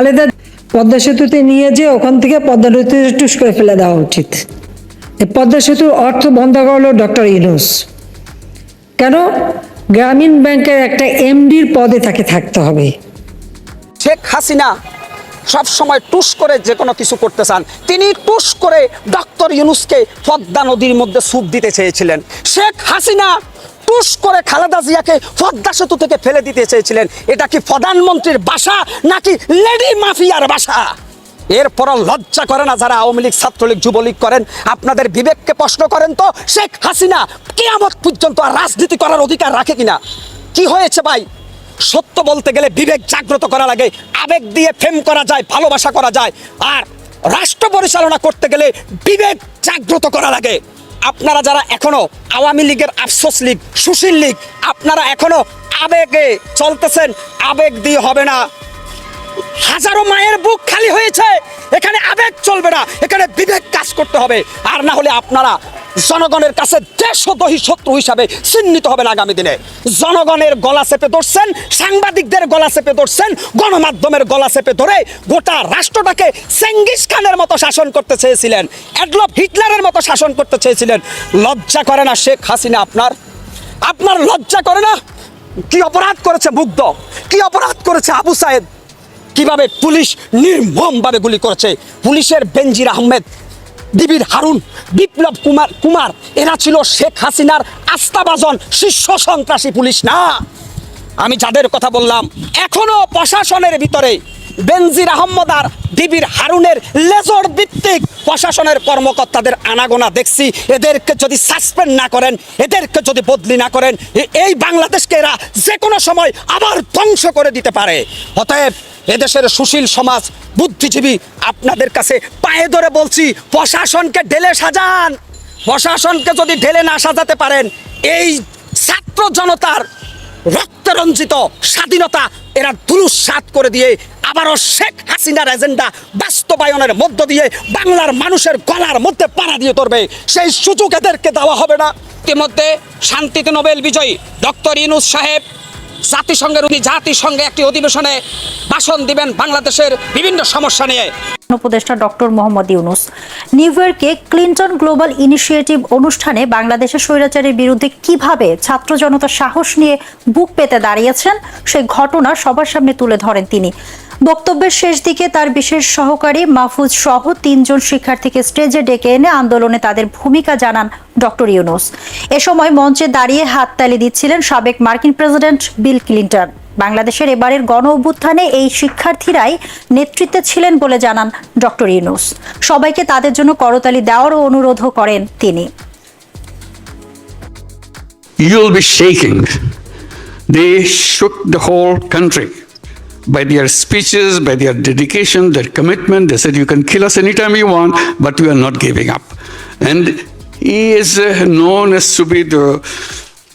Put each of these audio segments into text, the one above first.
খালেদা পদ্মা সেতুতে নিয়ে যে ওখান থেকে পদ্মা নদীতে টুস করে ফেলে দেওয়া উচিত। পদ্মা সেতুর অর্থ বন্ধ করল ডক্টর ইনুস কেন? গ্রামীণ ব্যাংকের একটা এমডির পদে তাকে থাকতে হবে। শেখ হাসিনা সব সময় টুস করে যে কোনো কিছু করতে চান। তিনি টুস করে ডক্টর ইউনুসকে পদ্মা নদীর মধ্যে সুপ দিতে চেয়েছিলেন। শেখ হাসিনা টুস করে খালেদা জিয়াকে পদ্মা সেতু থেকে ফেলে দিতে চেয়েছিলেন। এটা কি প্রধানমন্ত্রীর বাসা নাকি লেডি মাফিয়ার বাসা? এরপরও লজ্জা করে না যারা আওয়ামী লীগ, ছাত্রলীগ, যুবলীগ করেন? আপনাদের বিবেককে প্রশ্ন করেন তো, শেখ হাসিনা কেয়ামত পর্যন্ত আর রাজনীতি করার অধিকার রাখে কিনা? কি হয়েছে ভাই? সত্য বলতে গেলে বিবেক জাগ্রত করা লাগে আবেগ দিয়ে ফেম করা যায়, ভালোবাসা করা যায়। আর রাষ্ট্র পরিচালনা করতে গেলে বিবেক জাগ্রত করা লাগে আপনারা যারা এখনও আওয়ামী লীগের আফসোস লীগ, সুশীল লীগ, আপনারা এখনও আবেগে চলতেছেন, আবেগ দিয়ে হবে না। হাজারো মায়ের বুক খালি হয়েছে। এখানে আবেগ চলবে না। এখানে বিবেক কাজ করতে হবে। আর না হলে আপনারা জনগণের কাছে দেশদ্রোহী শত্রু হিসাবে চিহ্নিত হবেন আগামী দিনে। জনগণের গলা চেপে ধরছেন, সাংবাদিকদের গলা চেপে ধরছেন, গণমাধ্যমের গলা চেপে ধরে গোটা রাষ্ট্রটাকে চেঙ্গিস খানের মতো শাসন করতে চেয়েছিলেন। অ্যাডলফ হিটলারের মতো শাসন করতে চেয়েছিলেন। লজ্জা করে না শেখ হাসিনা আপনার? আপনার লজ্জা করে না? কি অপরাধ করেছে মুগ্ধ? কি অপরাধ করেছে আবু সাহেব কীভাবে পুলিশ নির্মমভাবে গুলি করেছে? পুলিশের বেনজির আহমেদ দিবির হারুন, বিপ্লব কুমার কুমার, এরা ছিল শেখ হাসিনার আস্থাভাজন শীর্ষ সন্ত্রাসী পুলিশ। না, আমি যাদের কথা বললাম, এখনও প্রশাসনের ভিতরে বেনজির আহম্মদ আর ডিবির হারুনের লেজর ভিত্তিক প্রশাসনের কর্মকর্তাদের আনাগোনা দেখছি। এদেরকে যদি সাসপেন্ড না করেন, এদেরকে যদি বদলি না করেন এই বাংলাদেশকে এরা যে কোনো সময় আবার ধ্বংস করে দিতে পারে। অতএব এদেশের সুশীল সমাজ, বুদ্ধিজীবী আপনাদের কাছে পায়ে ধরে বলছি, প্রশাসনকে ঢেলে সাজান। প্রশাসনকে যদি ঢেলে না সাজাতে পারেন, এই ছাত্র জনতার রক্তরঞ্জিত স্বাধীনতা এরা দুরুসাত করে দিয়ে আবারও শেখ হাসিনার এজেন্ডা বাস্তবায়নের মধ্য দিয়ে বাংলার মানুষের গলার মধ্যে পাড়া দিয়ে ধরবে। সেই সুযোগ এদেরকে দেওয়া হবে না। ইতিমধ্যে শান্তিতে নোবেল বিজয়ী ডক্টর ইনুস সাহেব জাতিসংঘের উনি জাতিসংঘে একটি অধিবেশনে ভাষণ দিবেন বাংলাদেশের বিভিন্ন সমস্যা নিয়ে। উপদেষ্টা ডক্টর মোহাম্মদ ইউনুস। নিউ ইয়র্কে ক্লিন্টন গ্লোবাল ইনিশিয়েটিভ অনুষ্ঠানে বাংলাদেশের স্বৈরাচারের বিরুদ্ধে কীভাবে ছাত্র জনতা সাহস নিয়ে বুক পেতে দাঁড়িয়েছেন সেই ঘটনা সবার সামনে তুলে ধরেন তিনি। বক্তব্যের শেষ দিকে তার বিশেষ সহকারী মাহফুজ সহ তিনজন শিক্ষার্থীকে স্টেজে ডেকে এনে আন্দোলনে তাদের ভূমিকা জানান ডক্টর ইউনুস এ সময় মঞ্চে দাঁড়িয়ে হাততালি দিচ্ছিলেন সাবেক মার্কিন প্রেসিডেন্ট বিল ক্লিন্টন বাংলাদেশের এবারের গণ অভ্যুত্থানে এই শিক্ষার্থীরাই নেতৃত্বে ছিলেন বলে জানান ডক্টর ইউনুস সবাইকে তাদের জন্য করতালি দেওয়ারও অনুরোধও করেন তিনি. They shook the whole country by their speeches, by their dedication, their commitment. They said, You can kill us anytime you want, but we are not giving up. And he is uh, known as to be the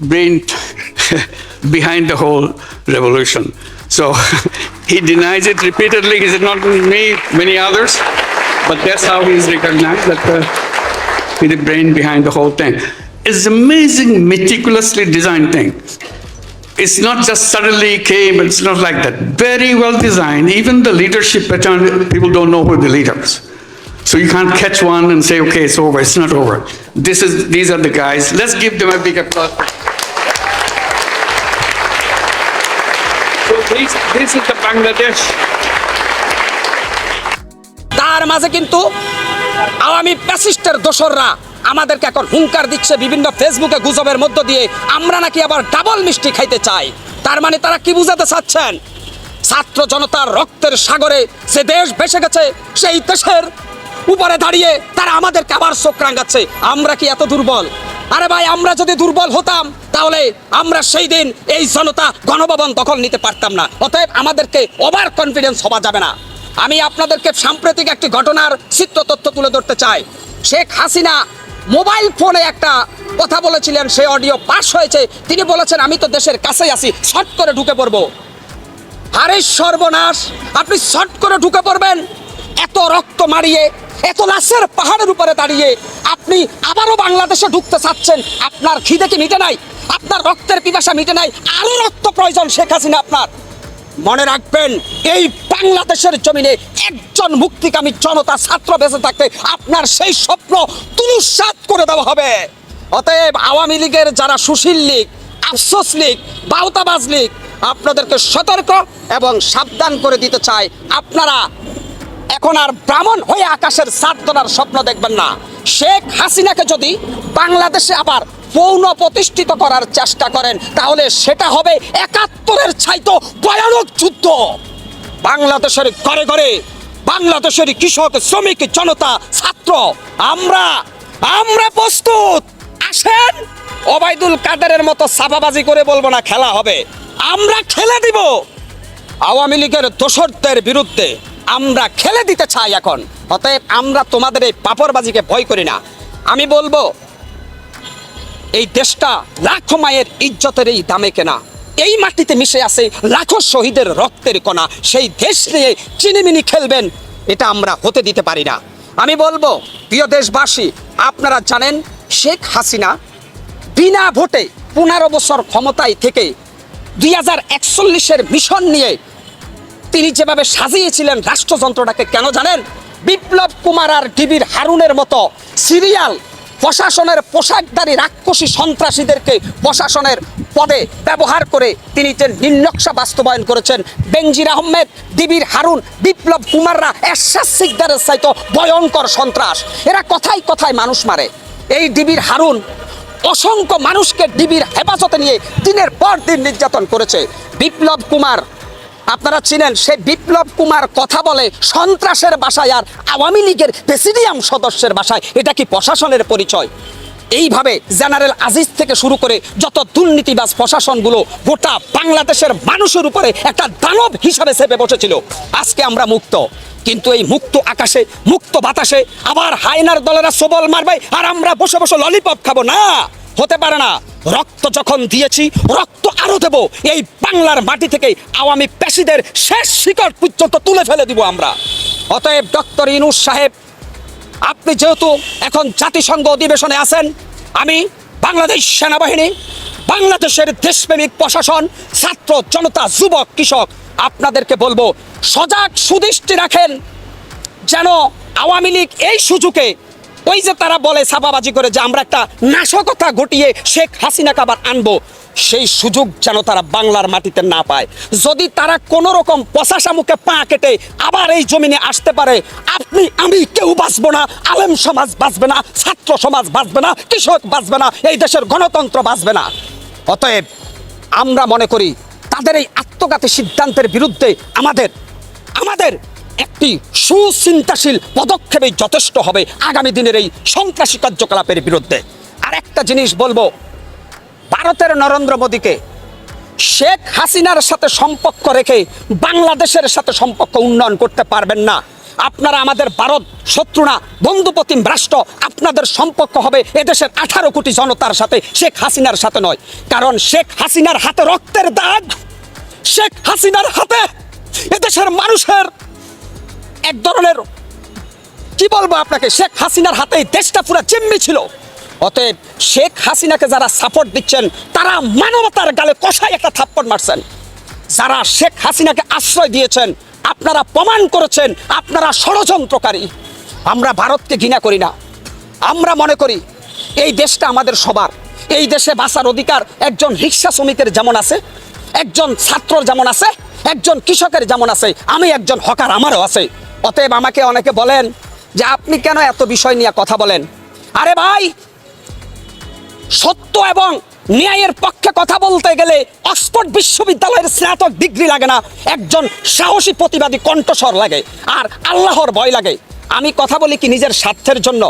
brain behind the whole revolution. So he denies it repeatedly. He said, Not me, many others, but that's how he's recognized that. Uh, the brain behind the whole thing. It's amazing, meticulously designed thing. It's not just suddenly came, it's not like that. Very well designed. Even the leadership pattern, people don't know who the leaders. So you can't catch one and say, okay, it's over. It's not over. This is these are the guys. Let's give them a big applause. So this, this is the Bangladesh. তার মাঝে কিন্তু আওয়ামী প্যাসিস্টের দোসররা আমাদেরকে এখন হুঙ্কার দিচ্ছে বিভিন্ন ফেসবুকে গুজবের মধ্য দিয়ে আমরা নাকি আবার ডাবল মিষ্টি খাইতে চাই তার মানে তারা কি বুঝাতে চাচ্ছেন ছাত্র জনতার রক্তের সাগরে যে দেশ ভেসে গেছে সেই দেশের উপরে দাঁড়িয়ে তারা আমাদেরকে আবার চোখ রাঙাচ্ছে। আমরা কি এত দুর্বল? আরে ভাই, আমরা যদি দুর্বল হতাম, তাহলে আমরা সেই দিন এই জনতা গণভবন দখল নিতে পারতাম না। অতএব আমাদেরকে ওভার কনফিডেন্স হওয়া যাবে না। আমি আপনাদেরকে সাম্প্রতিক একটি ঘটনার চিত্র তথ্য তুলে ধরতে চাই। শেখ হাসিনা মোবাইল ফোনে একটা কথা বলেছিলেন সেই অডিও পাস হয়েছে। তিনি বলেছেন, আমি তো দেশের কাছেই আছি, শর্ট করে ঢুকে পড়ব। আরে সর্বনাশ, আপনি শর্ট করে ঢুকে পড়বেন? এত রক্ত মারিয়ে এত লাশের পাহাড়ের উপরে দাঁড়িয়ে আপনি আবারও বাংলাদেশে ঢুকতে চাচ্ছেন, আপনার খিদে কি মিটে নাই? আপনার রক্তের পিপাসা মিটে নাই? আরও রক্ত প্রয়োজন শেখ হাসিনা আপনার। মনে রাখবেন, এই বাংলাদেশের জমিনে একজন মুক্তিকামী জনতা ছাত্র বেঁচে থাকতে আপনার সেই স্বপ্ন তুলুসাত করে দেওয়া হবে। অতএব আওয়ামী লীগের যারা সুশীল লীগ, আফসোস লীগ, বাউতাবাজ লীগ, আপনাদেরকে সতর্ক এবং সাবধান করে দিতে চাই। আপনারা এখন আর ব্রাহ্মণ হয়ে আকাশের তোলার স্বপ্ন দেখবেন না। শেখ হাসিনাকে যদি বাংলাদেশে আবার পৌন প্রতিষ্ঠিত করার চেষ্টা করেন, তাহলে সেটা হবে একাত্তরের ছাইতো ভয়ানক যুদ্ধ। বাংলাদেশের ঘরে ঘরে বাংলাদেশের কৃষক, শ্রমিক, জনতা, ছাত্র, আমরা আমরা প্রস্তুত। আসেন, ওবায়দুল কাদেরের মতো সাবাবাজি করে বলব না, খেলা হবে। আমরা খেলে দিব। আওয়ামী লীগের দোসরদের বিরুদ্ধে আমরা খেলে দিতে চাই এখন। অতএব আমরা তোমাদের এই পাপড়বাজিকে ভয় করি না। আমি বলব, এই দেশটা লাখো মায়ের ইজ্জতের এই দামে কেনা। এই মাটিতে মিশে আছে লাখো শহীদের রক্তের কণা। সেই দেশ নিয়ে চিনিমিনি খেলবেন, এটা আমরা হতে দিতে পারি না। আমি বলব, প্রিয় দেশবাসী, আপনারা জানেন, শেখ হাসিনা বিনা ভোটে পনেরো বছর ক্ষমতায় থেকে দুই হাজার একচল্লিশের মিশন নিয়ে তিনি যেভাবে সাজিয়েছিলেন রাষ্ট্রযন্ত্রটাকে, কেন জানেন? বিপ্লব কুমার আর ডিবির হারুনের মতো সিরিয়াল প্রশাসনের পোশাকধারী রাক্ষসী সন্ত্রাসীদেরকে প্রশাসনের পদে ব্যবহার করে তিনি যে নির্নকশা বাস্তবায়ন করেছেন, বেনজির আহমেদ, ডিবির হারুন, বিপ্লব কুমাররা এরশাদ সিকদারের চাইতো ভয়ঙ্কর সন্ত্রাস। এরা কথায় কথায় মানুষ মারে। এই ডিবির হারুন অসংখ্য মানুষকে ডিবির হেফাজতে নিয়ে দিনের পর দিন নির্যাতন করেছে। বিপ্লব কুমার আপনারা চিনেন, সে বিপ্লব কুমার কথা বলে সন্ত্রাসের বাসায় আর আওয়ামী লীগের প্রেসিডিয়াম সদস্যের বাসায়। এটা কি প্রশাসনের পরিচয়? এইভাবে জেনারেল আজিজ থেকে শুরু করে যত দুর্নীতিবাজ প্রশাসনগুলো গোটা বাংলাদেশের মানুষের উপরে একটা দানব হিসাবে চেপে বসেছিল, আজকে আমরা মুক্ত। কিন্তু এই মুক্ত আকাশে, মুক্ত বাতাসে আবার হায়নার দলেরা সবল মারবে আর আমরা বসে বসে ললিপপ খাব না। হতে পারে না। রক্ত যখন দিয়েছি, রক্ত আরও দেব। এই বাংলার মাটি থেকে আওয়ামী পেশিদের শেষ শিকড় পর্যন্ত তুলে ফেলে দিব আমরা। অতএব ডক্টর ইনুস সাহেব, আপনি যেহেতু এখন জাতিসংঘ অধিবেশনে আছেন, আমি বাংলাদেশ সেনাবাহিনী, বাংলাদেশের দেশপ্রেমিক প্রশাসন, ছাত্র, জনতা, যুবক, কৃষক, আপনাদেরকে বলব, সজাগ সুদৃষ্টি রাখেন। যেন আওয়ামী লীগ এই সুযোগে ওই যে তারা বলে ছাপাবাজি করে যে আমরা একটা নাশকতা ঘটিয়ে শেখ হাসিনাকে আবার আনব, সেই সুযোগ যেন তারা বাংলার মাটিতে না পায়। যদি তারা কোনো রকম পশাসা মুখে পা কেটে আবার এই জমিনে আসতে পারে, আপনি, আমি কেউ বাঁচবো না, আলেম সমাজ বাঁচবে না, ছাত্র সমাজ বাঁচবে না, কৃষক বাঁচবে না, এই দেশের গণতন্ত্র বাঁচবে না। অতএব আমরা মনে করি, তাদের এই আত্মঘাতী সিদ্ধান্তের বিরুদ্ধে আমাদের আমাদের একটি সুচিন্তাশীল পদক্ষেপই যথেষ্ট হবে আগামী দিনের এই সন্ত্রাসী কার্যকলাপের বিরুদ্ধে। আর একটা জিনিস বলব, ভারতের নরেন্দ্র মোদীকে শেখ হাসিনার সাথে সম্পর্ক রেখে বাংলাদেশের সাথে সম্পর্ক উন্নয়ন করতে পারবেন না। আপনারা আমাদের ভারত শত্রু না বন্ধুপ্রতিম রাষ্ট্র, আপনাদের সম্পর্ক হবে এদেশের আঠারো কোটি জনতার সাথে, শেখ হাসিনার সাথে নয়। কারণ শেখ হাসিনার হাতে রক্তের দাগ, শেখ হাসিনার হাতে এদেশের মানুষের এক ধরনের কি বলব আপনাকে? শেখ হাসিনার হাতে দেশটা পুরো জিম্মি ছিল। অতএব শেখ হাসিনাকে যারা সাপোর্ট দিচ্ছেন, তারা মানবতার গালে কষায় একটা থাপ্পড় মারছেন। যারা শেখ হাসিনাকে আশ্রয় দিয়েছেন, আপনারা প্রমাণ করেছেন, আপনারা ষড়যন্ত্রকারী। আমরা ভারতকে ঘৃণা করি না। আমরা মনে করি, এই দেশটা আমাদের সবার। এই দেশে বাঁচার অধিকার একজন রিক্সা শ্রমিকের যেমন আছে, একজন ছাত্রর যেমন আছে, একজন কৃষকের যেমন আছে, আমি একজন হকার আমারও আছে। অতএব আমাকে অনেকে বলেন যে আপনি কেন এত বিষয় নিয়ে কথা বলেন? আরে ভাই, সত্য এবং ন্যায়ের পক্ষে কথা বলতে গেলে অক্সফোর্ড বিশ্ববিদ্যালয়ের স্নাতক ডিগ্রি লাগে না, একজন সাহসী প্রতিবাদী কণ্ঠস্বর লাগে, আর আল্লাহর ভয় লাগে। আমি কথা বলি কি নিজের স্বার্থের জন্য?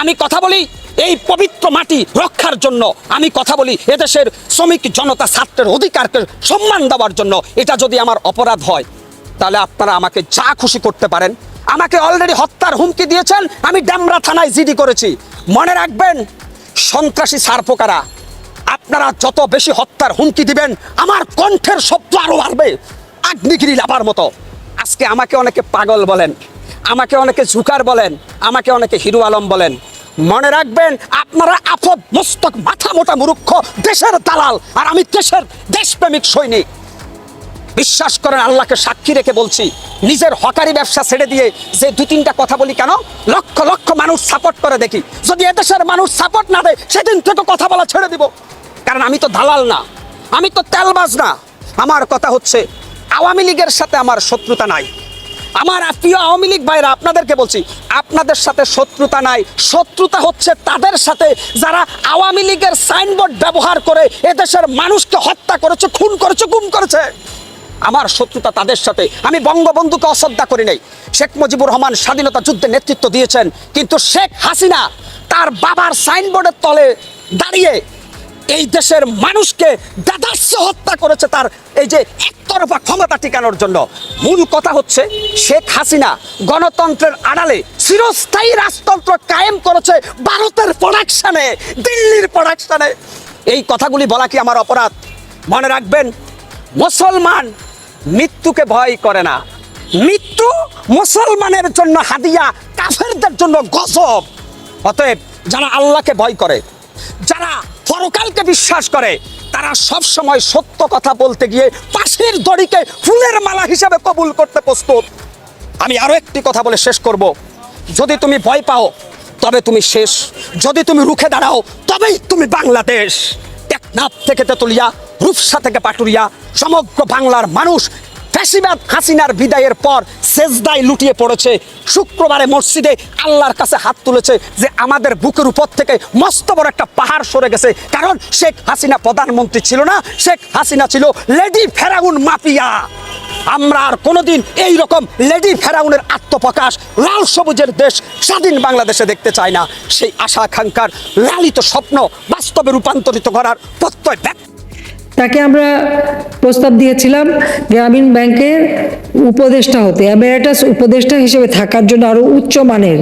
আমি কথা বলি এই পবিত্র মাটি রক্ষার জন্য। আমি কথা বলি এদেশের শ্রমিক জনতা ছাত্রের অধিকারকে সম্মান দেওয়ার জন্য। এটা যদি আমার অপরাধ হয় তাহলে আপনারা আমাকে যা খুশি করতে পারেন। আমাকে অলরেডি হত্যার হুমকি দিয়েছেন, আমি ড্যামরা থানায় জিডি করেছি। মনে রাখবেন, সন্ত্রাসী সারপোকারা আপনারা যত বেশি হত্যার হুমকি দিবেন, আমার কণ্ঠের শব্দ আরও বাড়বে। আগ্নিগিরি লাভার মতো। আজকে আমাকে অনেকে পাগল বলেন, আমাকে অনেকে জুকার বলেন, আমাকে অনেকে হিরো আলম বলেন। মনে রাখবেন, আপনারা আফদ মস্তক মাথা মোটা মুরুক্ষ দেশের দালাল, আর আমি দেশের দেশপ্রেমিক সৈনিক। বিশ্বাস করেন, আল্লাহকে সাক্ষী রেখে বলছি, নিজের হকারি ব্যবসা ছেড়ে দিয়ে যে দু তিনটা কথা বলি কেন? লক্ষ লক্ষ মানুষ সাপোর্ট করে দেখি। যদি এদেশের মানুষ সাপোর্ট না দেয়, সেদিন থেকে কথা বলা ছেড়ে দিব। কারণ আমি তো দালাল না, আমি তো তেলবাজ না। আমার কথা হচ্ছে, আওয়ামী লীগের সাথে আমার শত্রুতা নাই। আমার প্রিয় আওয়ামী লীগ ভাইরা, আপনাদেরকে বলছি, আপনাদের সাথে শত্রুতা নাই। শত্রুতা হচ্ছে তাদের সাথে যারা আওয়ামী লীগের সাইনবোর্ড ব্যবহার করে এদেশের মানুষকে হত্যা করেছে, খুন করেছে, গুম করেছে। আমার শত্রুতা তাদের সাথে। আমি বঙ্গবন্ধুকে অশ্রদ্ধা করি নাই। শেখ মুজিবুর রহমান স্বাধীনতা যুদ্ধে নেতৃত্ব দিয়েছেন, কিন্তু শেখ হাসিনা তার বাবার সাইনবোর্ডের তলে দাঁড়িয়ে এই দেশের মানুষকে দাদাস্য হত্যা করেছে তার এই যে একতরফা ক্ষমতা টিকানোর জন্য। মূল কথা হচ্ছে, শেখ হাসিনা গণতন্ত্রের আড়ালে চিরস্থায়ী রাজতন্ত্র কায়েম করেছে ভারতের প্রোডাকশনে দিল্লির প্রোডাকশনে এই কথাগুলি বলা কি আমার অপরাধ? মনে রাখবেন, মুসলমান মৃত্যুকে ভয় করে না। মৃত্যু মুসলমানের জন্য হাদিয়া, কাফেরদের জন্য গজব। অতএব যারা আল্লাহকে ভয় করে, যারা পরকালকে বিশ্বাস করে, তারা সব সময় সত্য কথা বলতে গিয়ে পাশের দড়িকে ফুলের মালা হিসাবে কবুল করতে প্রস্তুত। আমি আরও একটি কথা বলে শেষ করব। যদি তুমি ভয় পাও, তবে তুমি শেষ। যদি তুমি রুখে দাঁড়াও, তবেই তুমি বাংলাদেশ। টেকনাফ থেকে তেতুলিয়া রূপসা থেকে পাটুরিয়া সমগ্র বাংলার মানুষ ফ্যাসিবাদ, হাসিনার বিদায়ের পর সেজদায় লুটিয়ে পড়েছে। শুক্রবারে মসজিদে আল্লাহর কাছে হাত তুলেছে যে আমাদের বুকের উপর থেকে মস্ত বড় একটা পাহাড় সরে গেছে। কারণ শেখ হাসিনা প্রধানমন্ত্রী ছিল না, শেখ হাসিনা ছিল লেডি ফেরাউন মাফিয়া। আমরা আর কোনোদিন এই রকম লেডি ফেরাউনের আত্মপ্রকাশ লাল সবুজের দেশ স্বাধীন বাংলাদেশে দেখতে চায় না। সেই আশা আকাঙ্ক্ষার লালিত স্বপ্ন বাস্তবে রূপান্তরিত করার প্রত্যয় ব্যক্ত তাকে আমরা প্রস্তাব দিয়েছিলাম গ্রামীণ ব্যাংকের উপদেষ্টা হতে, অ্যামেরাটাস উপদেষ্টা হিসেবে থাকার জন্য আরও উচ্চ মানের।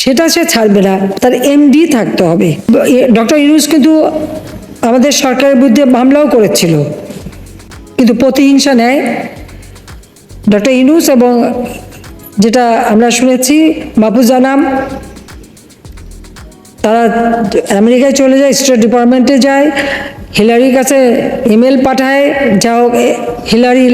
সেটা সে ছাড়বে না, তার এমডি থাকতে হবে। ডক্টর ইউনুস কিন্তু আমাদের সরকারের বিরুদ্ধে মামলাও করেছিল, কিন্তু প্রতিহিংসা নেয় ডক্টর ইউনুস এবং যেটা আমরা শুনেছি, মাহফুজ জানাম তারা আমেরিকায় চলে যায়, স্টেট ডিপার্টমেন্টে যায় হিলারির কাছে ইমেল পাঠায় যা হোক এ- হিলারি